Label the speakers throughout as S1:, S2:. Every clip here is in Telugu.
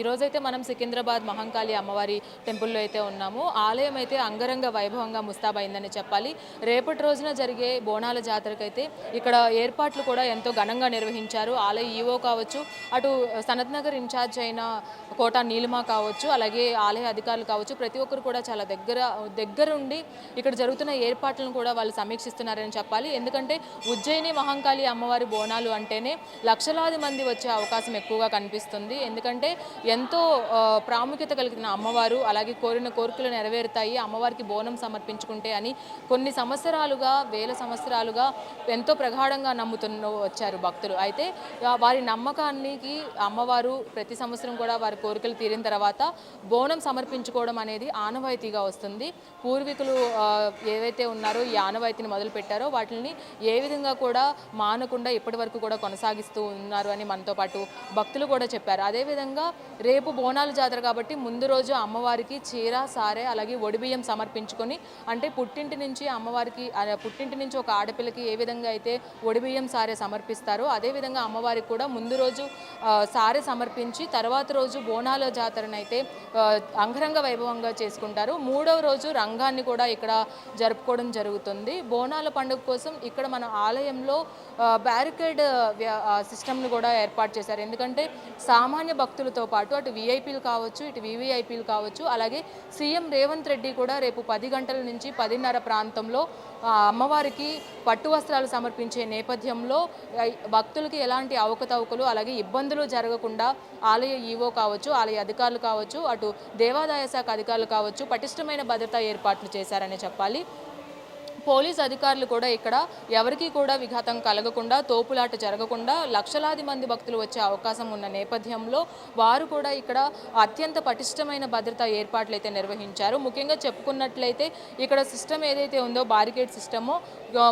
S1: ఈరోజైతే మనం సికింద్రాబాద్ మహంకాళి అమ్మవారి టెంపుల్లో అయితే ఉన్నాము. ఆలయం అయితే అంగరంగ వైభవంగా ముస్తాబైందని చెప్పాలి. రేపటి రోజున జరిగే బోనాల జాతరకైతే ఇక్కడ ఏర్పాట్లు కూడా ఎంతో ఘనంగా నిర్వహించారు. ఆలయ ఈవో కావచ్చు అటు సనత్ నగర్ ఇన్ఛార్జ్ అయిన కోట నీలిమా కావచ్చు అలాగే ఆలయ అధికారులు కావచ్చు ప్రతి ఒక్కరు కూడా చాలా దగ్గర దగ్గరుండి ఇక్కడ జరుగుతున్న ఏర్పాట్లను కూడా వాళ్ళు సమీక్షిస్తున్నారని చెప్పాలి. ఎందుకంటే ఉజ్జయిని మహంకాళి అమ్మవారి బోనాలు అంటేనే లక్షలాది మంది వచ్చే అవకాశం ఎక్కువగా కనిపిస్తుంది. ఎందుకంటే ఎంతో ప్రాముఖ్యత కలిగిన అమ్మవారు అలాగే కోరిన కోరికలు నెరవేరుతాయి. అమ్మవారికి బోనం సమర్పించుకుంటే అని కొన్ని సంవత్సరాలుగా వేల సంవత్సరాలుగా ఎంతో ప్రగాఢంగా నమ్ముతున్న వచ్చారు భక్తులు. అయితే వారి నమ్మకానికి అమ్మవారు ప్రతి సంవత్సరం కూడా వారి కోరికలు తీరిన తర్వాత బోనం సమర్పించుకోవడం అనేది ఆనవాయితీగా వస్తుంది. పూర్వీకులు ఏవైతే ఉన్నారో ఈ ఆనవాయితీని మొదలుపెట్టారో వాటిని ఏ విధంగా కూడా మానకుండా ఇప్పటి వరకు కూడా కొనసాగిస్తూ ఉన్నారు అని మనతో పాటు భక్తులు కూడా చెప్పారు. అదేవిధంగా రేపు బోనాలు జాతర కాబట్టి ముందు రోజు అమ్మవారికి చీర సారే అలాగే ఒడిబియ్యం సమర్పించుకొని అంటే పుట్టింటి నుంచి అమ్మవారికి పుట్టింటి నుంచి ఒక ఆడపిల్లకి ఏ విధంగా అయితే ఒడిబియ్యం సారే సమర్పిస్తారో అదేవిధంగా అమ్మవారికి కూడా ముందు రోజు సారే సమర్పించి తర్వాత రోజు బోనాల జాతరనైతే అంగరంగ వైభవంగా చేసుకుంటారు. మూడవ రోజు రంగాన్ని కూడా ఇక్కడ జరుపుకోవడం జరుగుతుంది. బోనాల పండుగ కోసం ఇక్కడ మన ఆలయంలో బ్యారికేడ్ సిస్టమ్ను కూడా ఏర్పాటు చేశారు. ఎందుకంటే సామాన్య భక్తులతో పాటు అటు వీఐపీలు కావచ్చు ఇటు వివిఐపీలు కావచ్చు అలాగే సీఎం రేవంత్ రెడ్డి కూడా రేపు పది గంటల నుంచి పదిన్నర ప్రాంతంలో అమ్మవారికి పట్టు వస్త్రాలు సమర్పించే నేపథ్యంలో భక్తులకి ఎలాంటి అవకతవకలు అలాగే ఇబ్బందులు జరగకుండా ఆలయ ఈవో కావచ్చు ఆలయ అధికారులు కావచ్చు అటు దేవాదాయ శాఖ అధికారులు కావచ్చు పటిష్టమైన భద్రతా ఏర్పాట్లు చేశారని చెప్పాలి. పోలీస్ అధికారులు కూడా ఇక్కడ ఎవరికీ కూడా విఘాతం కలగకుండా తోపులాట జరగకుండా లక్షలాది మంది భక్తులు వచ్చే అవకాశం ఉన్న నేపథ్యంలో వారు కూడా ఇక్కడ అత్యంత పటిష్టమైన భద్రతా ఏర్పాట్లు అయితే నిర్వహించారు. ముఖ్యంగా చెప్పుకున్నట్లయితే ఇక్కడ సిస్టమ్ ఏదైతే ఉందో బారికేడ్ సిస్టమో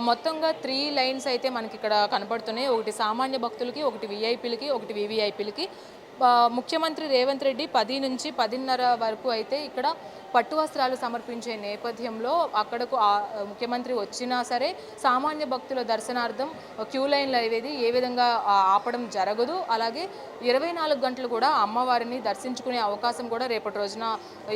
S1: మొత్తంగా త్రీ లైన్స్ అయితే మనకి ఇక్కడ కనపడుతున్నాయి. ఒకటి సామాన్య భక్తులకి ఒకటి విఐపీలకి ఒకటి వివిఐపీలకి. ముఖ్యమంత్రి రేవంత్ రెడ్డి పది నుంచి పదిన్నర వరకు అయితే ఇక్కడ పట్టు వస్త్రాలు సమర్పించే నేపథ్యంలో అక్కడకు ముఖ్యమంత్రి వచ్చినా సరే సామాన్య భక్తుల దర్శనార్థం క్యూ లైన్లు అనేది ఏ విధంగా ఆపడం జరగదు. అలాగే ఇరవై నాలుగు గంటలు కూడా అమ్మవారిని దర్శించుకునే అవకాశం కూడా రేపటి రోజున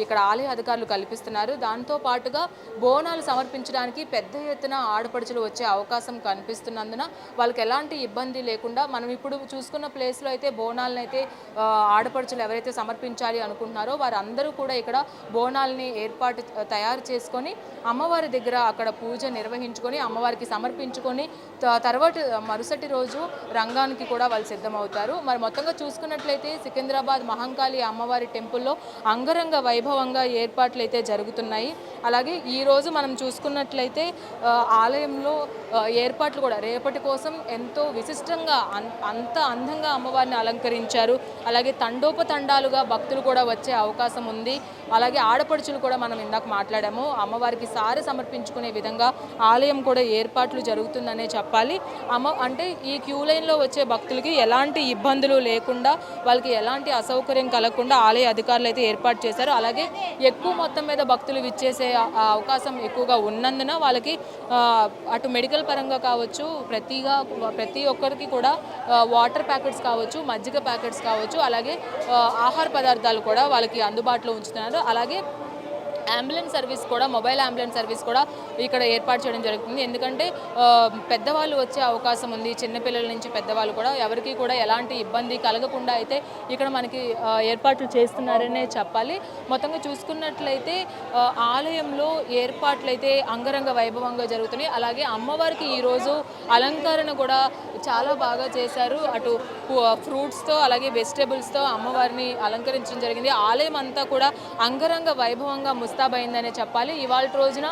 S1: ఇక్కడ ఆలయ అధికారులు కల్పిస్తున్నారు. దాంతో పాటుగా బోనాలు సమర్పించడానికి పెద్ద ఎత్తున ఆడపడుచులు వచ్చే అవకాశం కనిపిస్తున్నందున వాళ్ళకి ఎలాంటి ఇబ్బంది లేకుండా మనం ఇప్పుడు చూసుకున్న ప్లేస్లో అయితే బోనాలను అయితే ఆడపడుచులు ఎవరైతే సమర్పించాలి అనుకుంటున్నారో వారందరూ కూడా ఇక్కడ బోనాలు బోనాల్ని ఏర్పాటు తయారు చేసుకొని అమ్మవారి దగ్గర అక్కడ పూజ నిర్వహించుకొని అమ్మవారికి సమర్పించుకొని త- తర్వాత మరుసటి రోజు రంగానికి కూడా వాళ్ళు సిద్ధమవుతారు. మరి మొత్తంగా చూసుకున్నట్లయితే సికింద్రాబాద్ మహంకాళి అమ్మవారి టెంపుల్లో అంగరంగ వైభవంగా ఏర్పాట్లు అయితే జరుగుతున్నాయి. అలాగే ఈరోజు మనం చూసుకున్నట్లయితే ఆలయంలో ఏర్పాట్లు కూడా రేపటి కోసం ఎంతో విశిష్టంగా అన్- అంత అందంగా అమ్మవారిని అలంకరించారు. అలాగే తండోపతండాలుగా భక్తులు కూడా వచ్చే అవకాశం ఉంది. అలాగే ఆడపడుచులు కూడా మనం ఇందాక మాట్లాడాము. అమ్మవారికి సారి సమర్పించుకునే విధంగా ఆలయం కూడా ఏర్పాట్లు జరుగుతుందనే చెప్పాలి. అమ్మ అంటే ఈ క్యూ లైన్లో వచ్చే భక్తులకి ఎలాంటి ఇబ్బందులు లేకుండా వాళ్ళకి ఎలాంటి అసౌకర్యం కలగకుండా ఆలయ అధికారులు అయితే ఏర్పాటు చేశారు. అలాగే ఎక్కువ మొత్తం మీద భక్తులు విచ్చేసే అవకాశం ఎక్కువగా ఉన్నందున వాళ్ళకి అటు మెడికల్ పరంగా కావచ్చు ప్రతిగా ప్రతి ఒక్కరికి కూడా వాటర్ ప్యాకెట్స్ కావచ్చు మజ్జిగ ప్యాకెట్స్ కావచ్చు అలాగే ఆహార పదార్థాలు కూడా వాళ్ళకి అందుబాటులో ఉంచుతున్నారు. అలాగే అంబులెన్స్ సర్వీస్ కూడా మొబైల్ అంబులెన్స్ సర్వీస్ కూడా ఇక్కడ ఏర్పాటు చేయడం జరుగుతుంది. ఎందుకంటే పెద్దవాళ్ళు వచ్చే అవకాశం ఉంది. చిన్నపిల్లల నుంచి పెద్దవాళ్ళు కూడా ఎవరికి కూడా ఎలాంటి ఇబ్బంది కలగకుండా అయితే ఇక్కడ మనకి ఏర్పాట్లు చేస్తున్నారనే చెప్పాలి. మొత్తంగా చూసుకున్నట్లయితే ఆలయంలో ఏర్పాట్లు అయితే అంగరంగ వైభవంగా జరుగుతున్నాయి. అలాగే అమ్మవారికి ఈరోజు అలంకరణ కూడా చాలా బాగా చేశారు. అటు ఫ్రూట్స్తో అలాగే వెజిటేబుల్స్తో అమ్మవారిని అలంకరించడం జరిగింది. ఆలయం అంతా కూడా అంగరంగ వైభవంగా ముస్తాబైందనే చెప్పాలి. ఇవాళ రోజున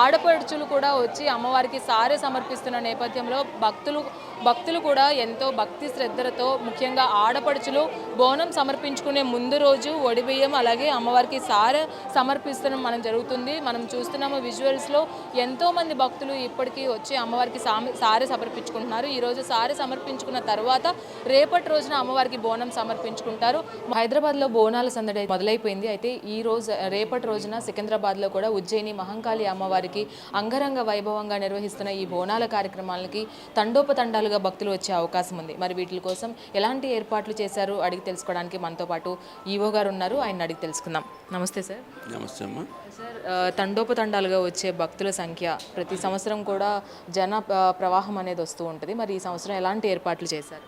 S1: ఆడపడుచులు కూడా వచ్చి అమ్మవారికి సారే సమర్పిస్తున్న నేపథ్యంలో భక్తులు భక్తులు కూడా ఎంతో భక్తి శ్రద్ధలతో ముఖ్యంగా ఆడపడుచులు బోనం సమర్పించుకునే ముందు రోజు ఒడిబియ్యం అలాగే అమ్మవారికి సారె సమర్పిస్తడం మనం జరుగుతుంది. మనం చూస్తున్నాము విజువల్స్లో ఎంతో మంది భక్తులు ఇప్పటికీ వచ్చి అమ్మవారికి సారి సారె సమర్పించుకుంటున్నారు. ఈరోజు సారి సమర్పించుకున్న తర్వాత రేపటి రోజున అమ్మవారికి బోనం సమర్పించుకుంటారు. హైదరాబాద్లో బోనాల సందడి మొదలైపోయింది. అయితే ఈ రోజు రేపటి రోజున సికింద్రాబాద్లో కూడా ఉజ్జయిని మహంకాళి అమ్మవారికి అంగరంగ వైభవంగా నిర్వహిస్తున్న ఈ బోనాల కార్యక్రమాలకి తండోపతండాలుగా తండోపతండాలుగా భక్తులు వచ్చే అవకాశం ఉంది. మరి వీటి కోసం ఎలాంటి ఏర్పాట్లు చేశారు? అడిగి తెలుసుకోవడానికి మనతో పాటు ఈవో గారు ఉన్నారు. ఆయన అడిగి తెలుసుకుందాం. నమస్తే సార్.
S2: నమస్తే అమ్మా.
S1: సార్ తండోపతండాలుగా వచ్చే భక్తుల సంఖ్య ప్రతి సంవత్సరం కూడా జన ప్రవాహం అనేది వస్తూ ఉంటుంది. మరి ఈ సంవత్సరం ఎలాంటి ఏర్పాట్లు చేశారు?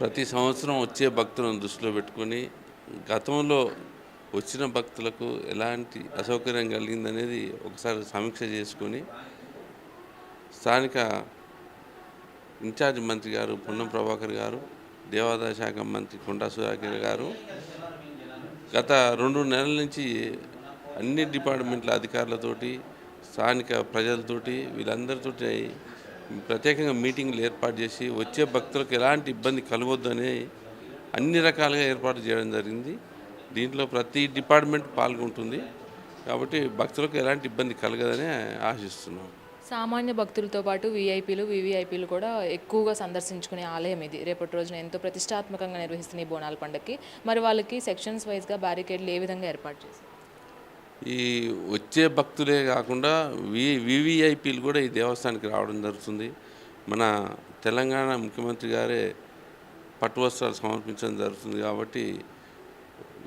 S2: ప్రతి సంవత్సరం వచ్చే భక్తులను దృష్టిలో పెట్టుకొని గతంలో వచ్చిన భక్తులకు ఎలాంటి అసౌకర్యం కలిగిందనేది ఒకసారి సమీక్ష చేసుకొని స్థానిక ఇన్ఛార్జ్ మంత్రి గారు పొన్నం ప్రభాకర్ గారు దేవాదాయ శాఖ మంత్రి కొండా సుధాకర్ గారు. గత రెండు నెలల నుంచి అన్ని డిపార్ట్మెంట్ల అధికారులతోటి స్థానిక ప్రజలతోటి వీళ్ళందరితోటి ప్రత్యేకంగా మీటింగ్లు ఏర్పాటు చేసి వచ్చే భక్తులకు ఎలాంటి ఇబ్బంది కలగొద్దని అన్ని రకాలుగా ఏర్పాటు చేయడం జరిగింది. దీంట్లో ప్రతి డిపార్ట్మెంట్ పాల్గొంటుంది. కాబట్టి భక్తులకు ఎలాంటి ఇబ్బంది కలగదని ఆశిస్తున్నాం.
S1: సామాన్య భక్తులతో పాటు వీఐపీలు వివిఐపీలు కూడా ఎక్కువగా సందర్శించుకునే ఆలయం ఇది. రేపటి రోజున ఎంతో ప్రతిష్టాత్మకంగా నిర్వహిస్తున్న ఈ బోనాల పండుగకి. మరి వాళ్ళకి సెక్షన్స్ వైజ్గా బ్యారికేడ్లు ఏ విధంగా ఏర్పాటు చేశారు?
S2: ఈ వచ్చే భక్తులే కాకుండా వి వివిఐపీలు కూడా ఈ దేవస్థానానికి రావడం జరుగుతుంది. మన తెలంగాణ ముఖ్యమంత్రి గారే పట్టు వస్త్రాలు సమర్పించడం జరుగుతుంది కాబట్టి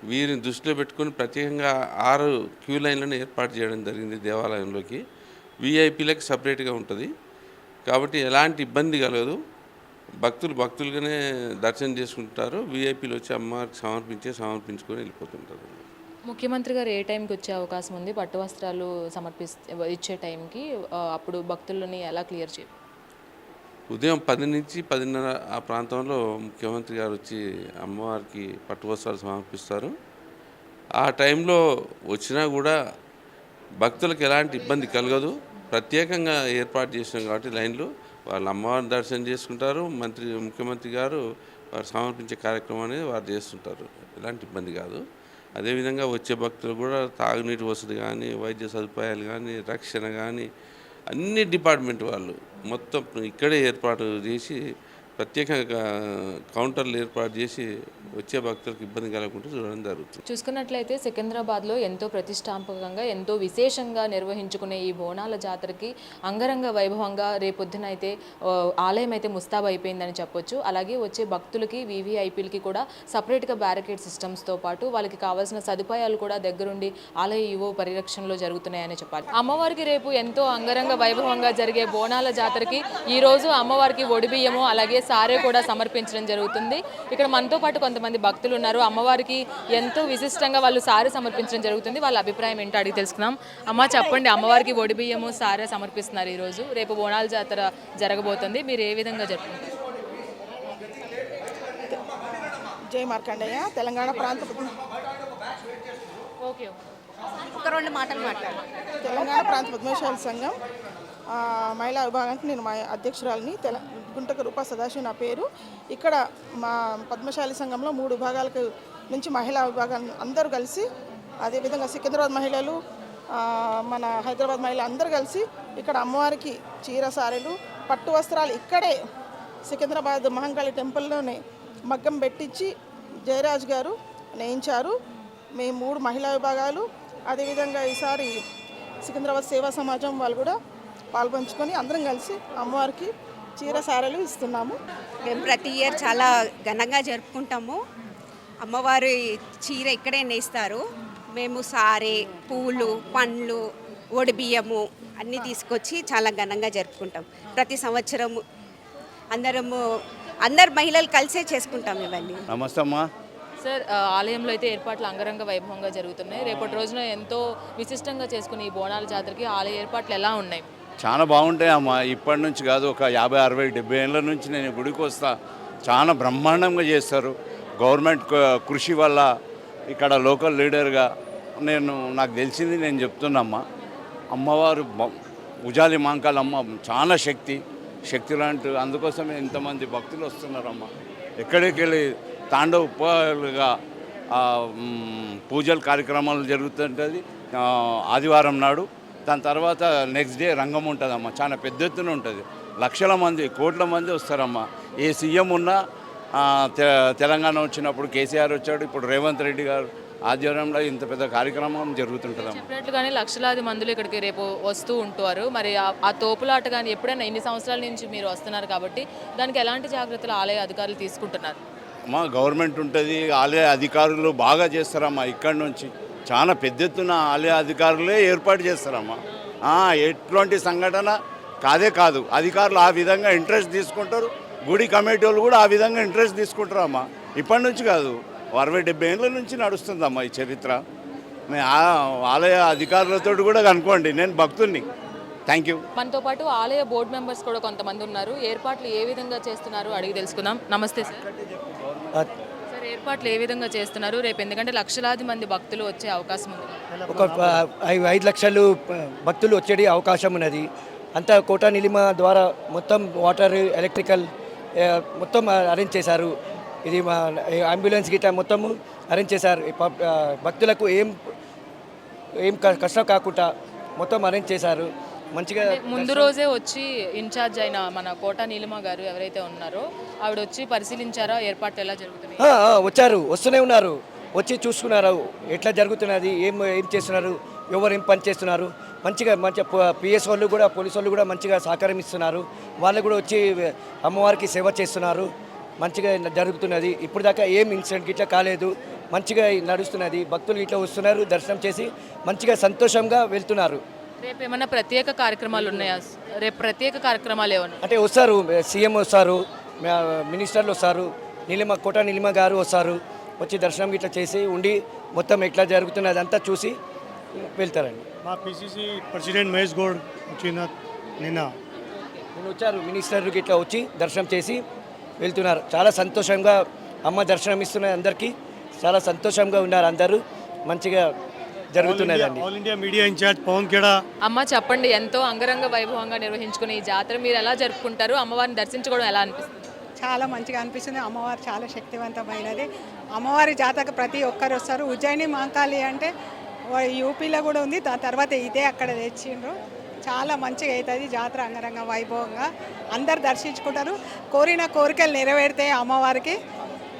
S2: వీరిని దృష్టిలో పెట్టుకొని ప్రత్యేకంగా ఆరు క్యూ లైన్లను ఏర్పాటు చేయడం జరిగింది దేవాలయంలోకి. విఐపీలకు సపరేట్గా ఉంటుంది. కాబట్టి ఎలాంటి ఇబ్బంది కలగదు. భక్తులు భక్తులుగానే దర్శనం చేసుకుంటారు. విఐపీలు వచ్చి అమ్మవారికి సమర్పించే సమర్పించుకొని వెళ్ళిపోతుంటారు.
S1: ముఖ్యమంత్రి గారు ఏ టైంకి వచ్చే అవకాశం ఉంది? పట్టు వస్త్రాలు సమర్పిస్తే ఇచ్చే టైంకి అప్పుడు భక్తులని ఎలా క్లియర్ చేయ
S2: ఉదయం పది నుంచి పదిన్నర ఆ ప్రాంతంలో ముఖ్యమంత్రి గారు వచ్చి అమ్మవారికి పట్టు వస్త్రాలు సమర్పిస్తారు. ఆ టైంలో వచ్చినా కూడా భక్తులకు ఎలాంటి ఇబ్బంది కలగదు. ప్రత్యేకంగా ఏర్పాటు చేసినాం కాబట్టి లైన్లు. వాళ్ళ అమ్మవారిని దర్శనం చేసుకుంటారు. మంత్రి ముఖ్యమంత్రి గారు వారు సమర్పించే కార్యక్రమం అనేది వారు చేస్తుంటారు. ఎలాంటి ఇబ్బంది కాదు. అదేవిధంగా వచ్చే భక్తులు కూడా తాగునీటి వసతి కానీ వైద్య సదుపాయాలు కానీ రక్షణ కానీ అన్ని డిపార్ట్మెంట్ వాళ్ళు మొత్తం ఇక్కడే ఏర్పాటు చేసి ప్రత్యేకంగా కౌంటర్లు ఏర్పాటు చేసి వచ్చే భక్తులకు ఇబ్బంది కలగకుండా చూడడం జరుగుతుంది.
S1: చూసుకున్నట్లయితే సికింద్రాబాద్లో ఎంతో ప్రతిష్టాత్మకంగా ఎంతో విశేషంగా నిర్వహించుకునే ఈ బోనాల జాతరకి అంగరంగ వైభవంగా రేపొద్దున అయితే ఆలయం అయితే ముస్తాబ్ అయిపోయిందని చెప్పొచ్చు. అలాగే వచ్చే భక్తులకి వీవీఐపీలకి కూడా సపరేట్గా బ్యారికేడ్ సిస్టమ్స్తో పాటు వాళ్ళకి కావాల్సిన సదుపాయాలు కూడా దగ్గరుండి ఆలయ ఈవో పరిరక్షణలో జరుగుతున్నాయని చెప్పాలి. అమ్మవారికి రేపు ఎంతో అంగరంగ వైభవంగా జరిగే బోనాల జాతరకి ఈ రోజు అమ్మవారికి ఒడిబియ్యము అలాగే సారే కూడా సమర్పించడం జరుగుతుంది. ఇక్కడ మనతో పాటు కొంతమంది భక్తులు ఉన్నారు. అమ్మవారికి ఎంతో విశిష్టంగా వాళ్ళు సారే సమర్పించడం జరుగుతుంది. వాళ్ళ అభిప్రాయం ఏంటో అడిగి తెలుసుకుందాం. అమ్మ చెప్పండి. అమ్మవారికి ఒడిబియ్యము సారే సమర్పిస్తున్నారు ఈరోజు. రేపు బోనాల జాతర జరగబోతుంది. మీరు ఏ విధంగా జరుపుకుంటారు?
S3: జై మార్కండయ్య తెలంగాణ ప్రాంత
S1: ఓకే.
S4: ఒక రెండు మాటలు మాట్లాడు.
S3: తెలంగాణ ప్రాంత పద్మశాల సంఘం ఆ, మహిళా విభాగానికి నేను మా అధ్యక్షురాలిని తెల గుంటక రూపా సదాశివ నా పేరు. ఇక్కడ మా పద్మశాలి సంఘంలో మూడు విభాగాలకు నుంచి మహిళా విభాగాన్ని అందరూ కలిసి అదేవిధంగా సికింద్రాబాద్ మహిళలు మన హైదరాబాద్ మహిళలు అందరూ కలిసి ఇక్కడ అమ్మవారికి చీర సారెలు పట్టు వస్త్రాలు ఇక్కడే సికింద్రాబాద్ మహంకాళి టెంపుల్లోనే మగ్గం పెట్టించి జయరాజ్ గారు నేయించారు. మేము మూడు మహిళా విభాగాలు అదేవిధంగా ఈసారి సికింద్రాబాద్ సేవా సమాజం వాళ్ళు కూడా పాల్పంచుకొని అందరం కలిసి అమ్మవారికి చీర సారెలు ఇస్తున్నాము.
S4: మేము ప్రతి ఇయర్ చాలా ఘనంగా జరుపుకుంటాము. అమ్మవారి చీర ఇక్కడే నేస్తారు. మేము సారే పూలు పండ్లు ఒడిబియ్యము అన్నీ తీసుకొచ్చి చాలా ఘనంగా జరుపుకుంటాం. ప్రతి సంవత్సరము అందరము అందరు మహిళలు కలిసే చేసుకుంటాం ఇవన్నీ.
S5: నమస్తే అమ్మా.
S1: సార్ ఆలయంలో అయితే ఏర్పాట్లు అంగరంగ వైభవంగా జరుగుతున్నాయి. రేపటి రోజున ఎంతో విశిష్టంగా చేసుకునే ఈ బోనాల జాతరకి ఆలయ ఏర్పాట్లు ఎలా ఉన్నాయి?
S5: చాలా బాగుంటాయి అమ్మా. ఇప్పటి నుంచి కాదు ఒక యాభై అరవై డెబ్బై ఏళ్ళ నుంచి నేను గుడికి వస్తా. చాలా బ్రహ్మాండంగా చేస్తారు. గవర్నమెంట్ కృషి వల్ల ఇక్కడ లోకల్ లీడర్గా నేను నాకు తెలిసింది నేను చెప్తున్నామ్మా. అమ్మవారు ఉజాలి మాంకాలమ్మ చాలా శక్తి. శక్తి లాంటి అందుకోసమే ఇంతమంది భక్తులు వస్తున్నారమ్మా. ఎక్కడికి వెళ్ళి తాండవులుగా ఆ, పూజలు కార్యక్రమాలు జరుగుతుంటుంది. ఆదివారం నాడు దాని తర్వాత నెక్స్ట్ డే రంగం ఉంటుందమ్మా. చాలా పెద్ద ఎత్తున ఉంటుంది. లక్షల మంది కోట్ల మంది వస్తారమ్మా. ఏ సీఎం ఉన్నా తెలంగాణ వచ్చినప్పుడు కేసీఆర్ వచ్చాడు ఇప్పుడు రేవంత్ రెడ్డి గారు ఆధ్వర్యంలో ఇంత పెద్ద కార్యక్రమం జరుగుతుంటుందమ్మా.
S1: చెప్పినట్లుగానే లక్షలాది మందులు ఇక్కడికి రేపు వస్తూ ఉంటారు మరి ఆ- ఆ తోపులాట కానీ ఎప్పుడైనా ఇన్ని సంవత్సరాల నుంచి మీరు వస్తున్నారు కాబట్టి దానికి ఎలాంటి జాగ్రత్తలు ఆలయ అధికారులు తీసుకుంటున్నారు?
S5: మా గవర్నమెంట్ ఉంటుంది ఆలయ అధికారులు బాగా చేస్తారమ్మా ఇక్కడి నుంచి. చాలా పెద్ద ఎత్తున ఆలయ అధికారులే ఏర్పాటు చేస్తారమ్మా. ఆ, ఎటువంటి సంఘటన కాదే కాదు. అధికారులు ఆ విధంగా ఇంట్రెస్ట్ తీసుకుంటారు. గుడి కమిటీ వాళ్ళు కూడా ఆ విధంగా ఇంట్రెస్ట్ తీసుకుంటారు అమ్మా ఇప్పటి నుంచి కాదు. అరవై డెబ్బై ఏళ్ళ నుంచి నడుస్తుందమ్మా ఈ చరిత్ర. ఆలయ అధికారులతో కూడా కనుక్కోండి. నేను భక్తుడిని థ్యాంక్ యూ
S1: మనతో పాటు ఆలయ బోర్డు మెంబర్స్ కూడా కొంతమంది ఉన్నారు. ఏర్పాట్లు ఏ విధంగా చేస్తున్నారు అడిగి తెలుసుకుందాం. నమస్తే సార్. ఏర్పాట్లు ఏ విధంగా చేస్తున్నారు? రేపు ఎందుకంటే లక్షలాది మంది భక్తులు వచ్చే అవకాశం ఉంది.
S6: ఒక ఐదు లక్షలు భక్తులు వచ్చే అవకాశం ఉన్నది. అంతా కోటా నిలిమ ద్వారా మొత్తం వాటర్ ఎలక్ట్రికల్ మొత్తం అరేంజ్ చేశారు. ఇది మా అంబులెన్స్ గిట్ట మొత్తము అరేంజ్ చేశారు. భక్తులకు ఏం ఏం కష్టం కాకుండా మొత్తం అరేంజ్ చేశారు. మంచిగా
S1: ముందు రోజే వచ్చి ఇన్ఛార్జ్ అయిన మన కోట నీలిమ గారు ఎవరైతే ఉన్నారో ఆవిడ వచ్చి పరిశీలించారా ఏర్పాట్లు ఎలా జరుగుతున్నాయి?
S6: వచ్చారు వస్తూనే ఉన్నారు. వచ్చి చూసుకున్నారు ఎట్లా జరుగుతున్నది ఏం ఏం చేస్తున్నారు ఎవరు ఏం పని చేస్తున్నారు. మంచిగా మంచిగా పిఎస్ వాళ్ళు కూడా పోలీసు వాళ్ళు కూడా మంచిగా సహకారం ఇస్తున్నారు. వాళ్ళు కూడా వచ్చి అమ్మవారికి సేవ చేస్తున్నారు. మంచిగా జరుగుతున్నది. ఇప్పుడు దాకా ఏం ఇన్సిడెంట్ ఇట్లా కాలేదు. మంచిగా నడుస్తున్నది. భక్తులు ఇట్లా వస్తున్నారు దర్శనం చేసి మంచిగా సంతోషంగా వెళ్తున్నారు.
S1: రేపు ఏమైనా ప్రత్యేక కార్యక్రమాలు ఉన్నాయా? రేపు ప్రత్యేక కార్యక్రమాలు ఏమన్నా?
S6: అంటే వస్తారు సీఎం వస్తారు మినిస్టర్లు వస్తారు నీలిమ కోట నీలిమ గారు వస్తారు వచ్చి దర్శనం ఇట్లా చేసి ఉండి మొత్తం ఎట్లా జరుగుతున్నది అంతా చూసి వెళ్తారండి.
S7: మా పిసిసి ప్రెసిడెంట్ మహేష్ గౌడ్ వచ్చిన నిన్న.
S6: నేను వచ్చారు మినిస్టర్లు ఇట్లా వచ్చి దర్శనం చేసి వెళ్తున్నారు. చాలా సంతోషంగా అమ్మ దర్శనం ఇస్తున్న అందరికీ. చాలా సంతోషంగా ఉన్నారు అందరూ. మంచిగా జరుగుతున్నదండి
S7: all India media incharge Pavan Khera
S1: అమ్మ చెప్పండి ఎంతో అంగరంగ వైభవంగా నిర్వహించుకునే ఈ జాతర మీరు ఎలా జరుపుకుంటారు? అమ్మవారిని దర్శించుకోవడం ఎలా అనిపిస్తుంది?
S8: చాలా మంచిగా అనిపిస్తుంది. అమ్మవారు చాలా శక్తివంతమైనది. అమ్మవారి జాతరకు ప్రతి ఒక్కరు వస్తారు. ఉజ్జయిని మాంకాళి అంటే యూపీలో కూడా ఉంది. దాని తర్వాత ఇదే అక్కడ తెచ్చిండ్రు. చాలా మంచిగా అవుతుంది జాతర అంగరంగ వైభవంగా. అందరు దర్శించుకుంటారు. కోరిన కోరికలు నెరవేరుతాయి అమ్మవారికి.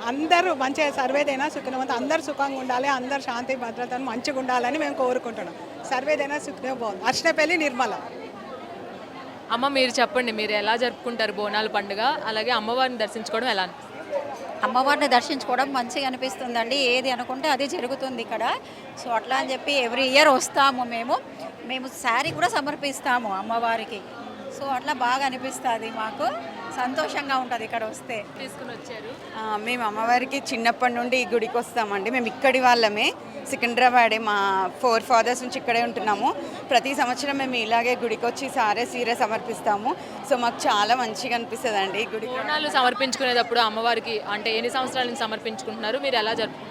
S8: అందరూ మంచిగా సర్వేదైనా సుఖనవంత అందరు సుఖంగా ఉండాలి అందరు శాంతి భద్రతను మంచిగా ఉండాలని మేము కోరుకుంటున్నాం. సర్వేదైనా సుఖనే బాగుంది అర్చనపల్లి నిర్మల.
S1: అమ్మ మీరు చెప్పండి మీరు ఎలా జరుపుకుంటారు బోనాల పండుగ? అలాగే అమ్మవారిని దర్శించుకోవడం ఎలా? అనిపిస్తుంది
S9: అమ్మవారిని దర్శించుకోవడం మంచిగా అనిపిస్తుందండి. ఏది అనుకుంటే అది జరుగుతుంది ఇక్కడ. సో అట్లా అని చెప్పి ఎవ్రీ ఇయర్ వస్తాము మేము. మేము శారీ కూడా సమర్పిస్తాము అమ్మవారికి. సో అట్లా బాగా అనిపిస్తుంది మాకు. సంతోషంగా ఉంటుంది ఇక్కడ వస్తే.
S1: తీసుకుని వచ్చారు.
S10: మేము అమ్మవారికి చిన్నప్పటి నుండి ఈ గుడికి వస్తామండి. మేము ఇక్కడి వాళ్ళమే. సికింద్రాబాడే మా ఫోర్ ఫాదర్స్ నుంచి ఇక్కడే ఉంటున్నాము. ప్రతి సంవత్సరం మేము ఇలాగే గుడికి వచ్చి సారే సీరే సమర్పిస్తాము. సో మాకు చాలా మంచిగా అనిపిస్తుంది అండి
S1: బోనాలు సమర్పించుకునేటప్పుడు అమ్మవారికి అంటే ఎన్ని సంవత్సరాల నుంచి సమర్పించుకుంటున్నారు? మీరు ఎలా జరుపుకుంటారు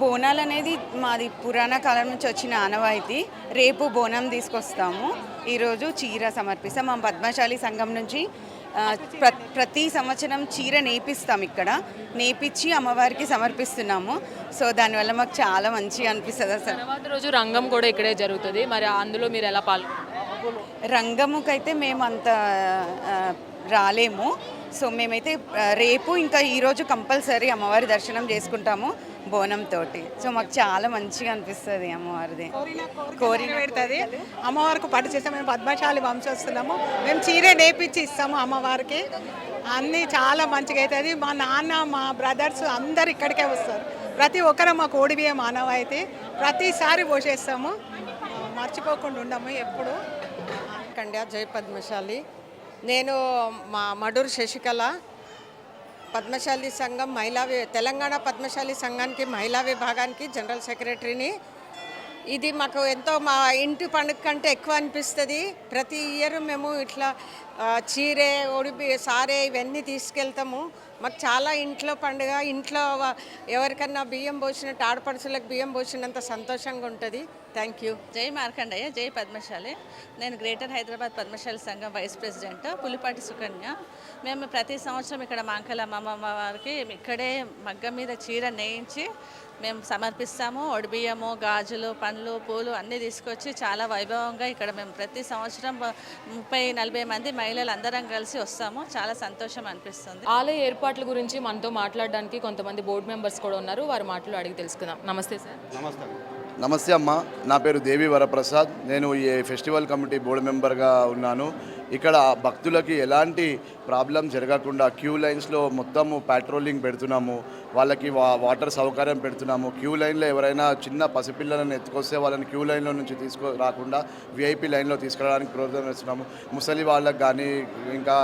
S10: బోనాలు అనేది మాది పురాణ కాలం నుంచి వచ్చిన ఆనవాయితీ. రేపు బోనం తీసుకొస్తాము. ఈరోజు చీర సమర్పిస్తాం. మా పద్మశాలి సంఘం నుంచి ప్ర ప్రతి సంవత్సరం చీర నేపిస్తాం ఇక్కడ. నేపిచ్చి అమ్మవారికి సమర్పిస్తున్నాము. సో దానివల్ల మాకు చాలా మంచిగా అనిపిస్తుంది అసలు.
S1: తర్వాత రోజు రంగం కూడా ఇక్కడే జరుగుతుంది. మరి అందులో మీరు ఎలా పాల్గొంటారు
S10: రంగముకైతే మేము అంత ఆ, రాలేము. సో మేమైతే ఆ, రేపు ఇంకా ఈరోజు కంపల్సరీ అమ్మవారి దర్శనం చేసుకుంటాము. బోనంతో సో మాకు చాలా మంచిగా అనిపిస్తుంది అమ్మవారిది.
S8: కోరిన పెడుతుంది అమ్మవారికి పట్టు చేస్తాం మేము పద్మశాలి వంశస్థులము మేము చీరే నేపించి ఇస్తాము అమ్మవారికి. అన్నీ చాలా మంచిగా అవుతుంది. మా నాన్న మా బ్రదర్స్ అందరు ఇక్కడికే వస్తారు. ప్రతి ఒక్కరు మా కోడి బియ్యం ఆనవాయితీ ప్రతిసారి పోసేస్తాము మర్చిపోకుండా ఉండము ఎప్పుడు.
S11: కండ్యా జై పద్మశాలి. నేను మా మడూరు శశికళ పద్మశాలి సంఘం మహిళా తెలంగాణ పద్మశాలి సంఘానికి మహిళా విభాగానికి జనరల్ సెక్రటరీని. ఇది మాకు ఎంతో మా ఇంటి పండుగ కంటే ఎక్కువ అనిపిస్తుంది. ప్రతి ఇయర్ మేము ఇట్లా చీరే ఒడిపి సారే ఇవన్నీ తీసుకెళ్తాము. మాకు చాలా ఇంట్లో పండుగ ఇంట్లో ఎవరికన్నా బియ్యం పోసినట్టు ఆడపడుచులకు బియ్యం పోసినంత సంతోషంగా ఉంటుంది. Thank you.
S10: జై మార్కండయ్య జై పద్మశాలి. నేను గ్రేటర్ హైదరాబాద్ పద్మశాలి సంఘం వైస్ ప్రెసిడెంట్ పులిపాటి సుకన్య. మేము ప్రతి సంవత్సరం ఇక్కడ మాంకల అమ్మమ్మ వారికి ఇక్కడే మగ్గం మీద చీర నేయించి మేము సమర్పిస్తాము. ఒడిబియ్యము గాజులు పండ్లు పూలు అన్నీ తీసుకొచ్చి చాలా వైభవంగా ఇక్కడ మేము ప్రతి సంవత్సరం ముప్పై నలభై మంది మహిళలు అందరం కలిసి వస్తాము. చాలా సంతోషం అనిపిస్తుంది.
S1: ఆలయ ఏర్పాట్ల గురించి మనతో మాట్లాడడానికి కొంతమంది బోర్డు మెంబర్స్ కూడా ఉన్నారు. వారి మాటలు అడిగి తెలుసుకుందాం. నమస్తే సార్.
S12: నమస్తే. నమస్తే అమ్మ. నా పేరు దేవి వరప్రసాద్. నేను ఈ ఫెస్టివల్ కమిటీ బోర్డు మెంబర్గా ఉన్నాను. ఇక్కడ భక్తులకి ఎలాంటి ప్రాబ్లం జరగకుండా క్యూ లైన్స్లో మొత్తము పెట్రోలింగ్ పెడుతున్నాము వాళ్ళకి వా వాటర్ సౌకర్యం పెడుతున్నాము. క్యూ లైన్లో ఎవరైనా చిన్న పసిపిల్లలను ఎత్తుకొస్తే వాళ్ళని క్యూ లైన్లో నుంచి తీసుకో రాకుండా విఐపి లైన్లో తీసుకురావడానికి ప్రోత్సాహం ఇస్తున్నాము ముసలి వాళ్ళకి కానీ ఇంకా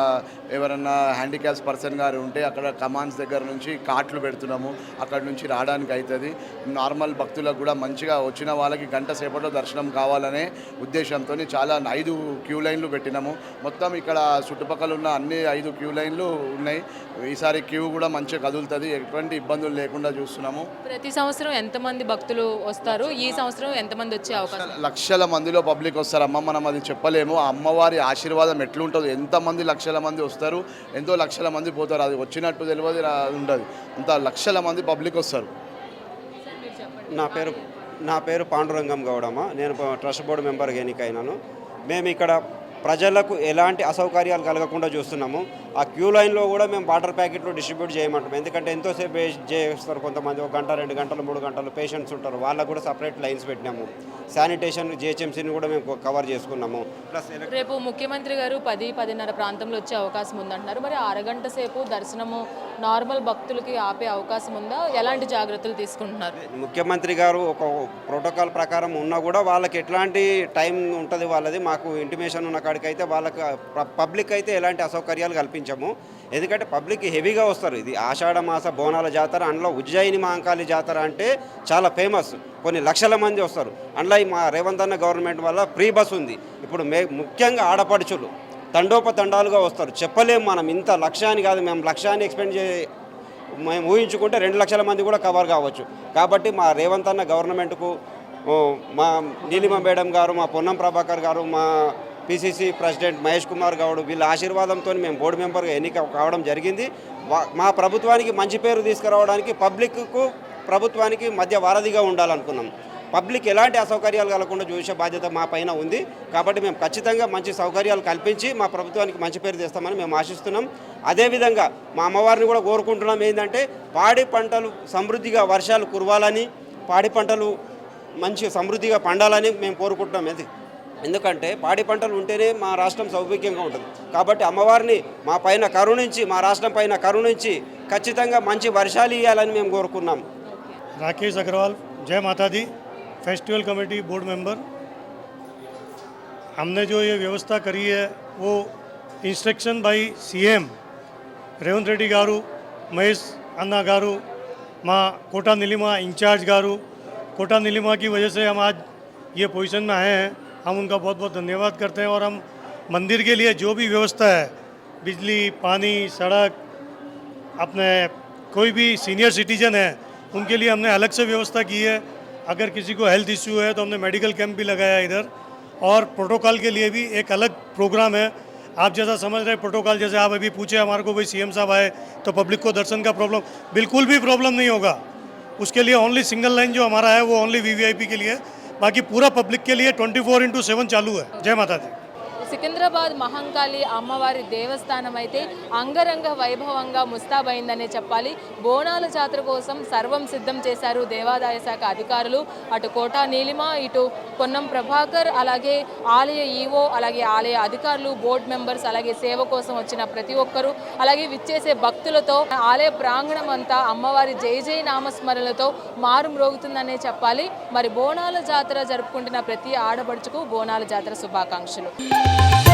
S12: ఎవరైనా హ్యాండిక్యాప్స్ పర్సన్ గారు ఉంటే అక్కడ కమాండ్స్ దగ్గర నుంచి కార్ట్లు పెడుతున్నాము. అక్కడ నుంచి రావడానికి అవుతుంది నార్మల్ భక్తులకు కూడా మంచిగా వచ్చిన వాళ్ళకి గంట సేపట్లో దర్శనం కావాలనే ఉద్దేశంతో చాలా ఐదు క్యూ లైన్లు పెట్టినాము. మొత్తం ఇక్కడ చుట్టుపక్కల ఉన్న అన్ని ఐదు క్యూ లైన్లు ఉన్నాయి. ఈసారి క్యూ కూడా మంచిగా కదులుతుంది. ఎటువంటి ఇబ్బందులు లేకుండా చూస్తున్నాము.
S1: ప్రతి సంవత్సరం ఎంతమంది భక్తులు వస్తారు? ఈ సంవత్సరం ఎంతమంది వచ్చే అవకాశం?
S12: లక్షల మందిలో పబ్లిక్ వస్తారమ్మ మనం అది చెప్పలేము. ఆ అమ్మవారి ఆశీర్వాదం ఎట్లుంటుందో ఎంతమంది లక్షల మంది వస్తారు ఎంతో లక్షల మంది పోతారు అది వచ్చినట్టు తెలియదు ఉండదు. అంత లక్షల మంది పబ్లిక్ వస్తారు.
S13: నా పేరు నా పేరు పాండురంగం గౌడమ్మ. నేను ట్రస్ట్ బోర్డు మెంబర్గా ఎన్నికైనాను. మేము ఇక్కడ ప్రజలకు ఎలాంటి అసౌకర్యాలు కలగకుండా చూస్తున్నాము. ఆ క్యూ లైన్లో కూడా మేము వాటర్ ప్యాకెట్లు డిస్ట్రిబ్యూట్ చేయమంటాం ఎందుకంటే ఎంతోసేపు వేస్ట్ చేస్తారు కొంతమంది ఒక గంట రెండు గంటలు మూడు గంటలు పేషెంట్స్ ఉంటారు. వాళ్ళకు కూడా సపరేట్ లైన్స్ పెట్టినాము. శానిటేషన్ జిహెచ్ఎంసీని కూడా మేము కవర్ చేసుకున్నాము. ప్లస్
S1: రేపు ముఖ్యమంత్రి గారు పది పదిన్నర ప్రాంతంలో వచ్చే అవకాశం ఉందంటున్నారు. మరి అరగంట సేపు దర్శనము నార్మల్ భక్తులకి ఆపే అవకాశం ఉందా? ఎలాంటి జాగ్రత్తలు తీసుకుంటున్నారు?
S13: ముఖ్యమంత్రి గారు ఒక ప్రోటోకాల్ ప్రకారం ఉన్నా కూడా వాళ్ళకి ఎట్లాంటి టైం ఉంటుంది వాళ్ళది? మాకు ఇంటిమేషన్ ఉన్న కాడికైతే వాళ్ళకి పబ్లిక్ అయితే ఎలాంటి అసౌకర్యాలు కల్పించము ఎందుకంటే పబ్లిక్ హెవీగా వస్తారు. ఇది ఆషాఢ మాస బోనాల జాతర అందులో ఉజ్జయిని మహంకాళి జాతర అంటే చాలా ఫేమస్. కొన్ని లక్షల మంది వస్తారు. అందులో ఈ మా రేవంత్ అన్న గవర్నమెంట్ వల్ల ఫ్రీ బస్ ఉంది. ఇప్పుడు మే ముఖ్యంగా ఆడపడుచులు తండోపతండాలుగా వస్తారు. చెప్పలేము మనం ఇంత లక్ష్యాన్ని కాదు. మేము లక్ష్యాన్ని ఎక్స్పెండ్ చే మేము ఊహించుకుంటే రెండు లక్షల మంది కూడా కవర్ కావచ్చు. కాబట్టి మా రేవంత్ అన్న గవర్నమెంట్కు మా నీలిమ మేడం గారు మా పొన్నం ప్రభాకర్ గారు మా పిసిసి ప్రెసిడెంట్ మహేష్ కుమార్ గౌడ్ వీళ్ళ ఆశీర్వాదంతో మేము బోర్డు మెంబర్గా ఎన్నిక కావడం జరిగింది. మా ప్రభుత్వానికి మంచి పేరు తీసుకురావడానికి పబ్లిక్కు ప్రభుత్వానికి మధ్య వారధిగా ఉండాలనుకున్నాం. పబ్లిక్ ఎలాంటి అసౌకర్యాలు కలగకుండా చూసే బాధ్యత మా పైన ఉంది. కాబట్టి మేము ఖచ్చితంగా మంచి సౌకర్యాలు కల్పించి మా ప్రభుత్వానికి మంచి పేరు తెస్తామని మేము ఆశిస్తున్నాం. అదేవిధంగా మా అమ్మవారిని కూడా కోరుకుంటున్నాం ఏంటంటే పాడి పంటలు సమృద్ధిగా వర్షాలు కురవాలని పాడి పంటలు మంచి సమృద్ధిగా పండాలని మేము కోరుకుంటున్నాం. ఇది ఎందుకంటే పాడి పంటలు ఉంటేనే మా రాష్ట్రం సౌభాగ్యంగా ఉంటుంది కాబట్టి అమ్మవారిని మా పైన కరుణించి మా రాష్ట్రం పైన కరుణించి ఖచ్చితంగా మంచి వర్షాలు ఇవ్వాలని మేము కోరుకున్నాం
S7: Rakesh Agarwal Jai Mata Di festival committee board member हमने जो ये व्यवस्था करी है वो instruction by CM Revanth Reddy garu Mahesh Anna garu माँ कोटा नीलिमा इंचार्ज गारू कोटा नीलिमा की वजह से हम आज ये पोजीशन में आए हैं हम उनका बहुत बहुत धन्यवाद करते हैं और हम मंदिर के लिए जो भी व्यवस्था है, बिजली, पानी, सड़क, अपने कोई भी सीनियर सिटीजन है, उनके लिए हमने अलग से व्यवस्था की है। अगर किसी को हेल्थ इश्यू है तो हमने मेडिकल कैंप भी लगाया इधर। और प्रोटोकॉल के लिए भी एक अलग प्रोग्राम है। आप जैसा समझ रहे प्रोटोकॉल जैसे आप अभी पूछे हमारे को भाई सीएम साहब आए तो पब्लिक को दर्शन का प्रॉब्लम बिल्कुल भी प्रॉब्लम नहीं होगा। उसके लिए ओनली सिंगल लाइन जो हमारा है, वो ओनली वीवीआईपी के लिए बाकी पूरा पब्लिक के लिए ट्वेंटी फोर इंटू सेवन चालू है. जय माता दी.
S1: సికింద్రాబాద్ మహంకాళి అమ్మవారి దేవస్థానం అయితే అంగరంగ వైభవంగా ముస్తాబైందనే చెప్పాలి. బోనాల జాతర కోసం సర్వం సిద్ధం చేశారు దేవాదాయ శాఖ అధికారులు. అటు కోటా నీలిమ ఇటు పొన్నం ప్రభాకర్ అలాగే ఆలయ ఈవో అలాగే ఆలయ అధికారులు బోర్డు మెంబర్స్ అలాగే సేవ కోసం వచ్చిన ప్రతి ఒక్కరూ అలాగే విచ్చేసే భక్తులతో ఆలయ ప్రాంగణం అంతా అమ్మవారి జై జై నామస్మరణలతో మారుమ్రోగుతుందనే చెప్పాలి. మరి బోనాల జాతర జరుపుకుంటున్న ప్రతి ఆడపడుచుకు బోనాల జాతర శుభాకాంక్షలు. Yeah.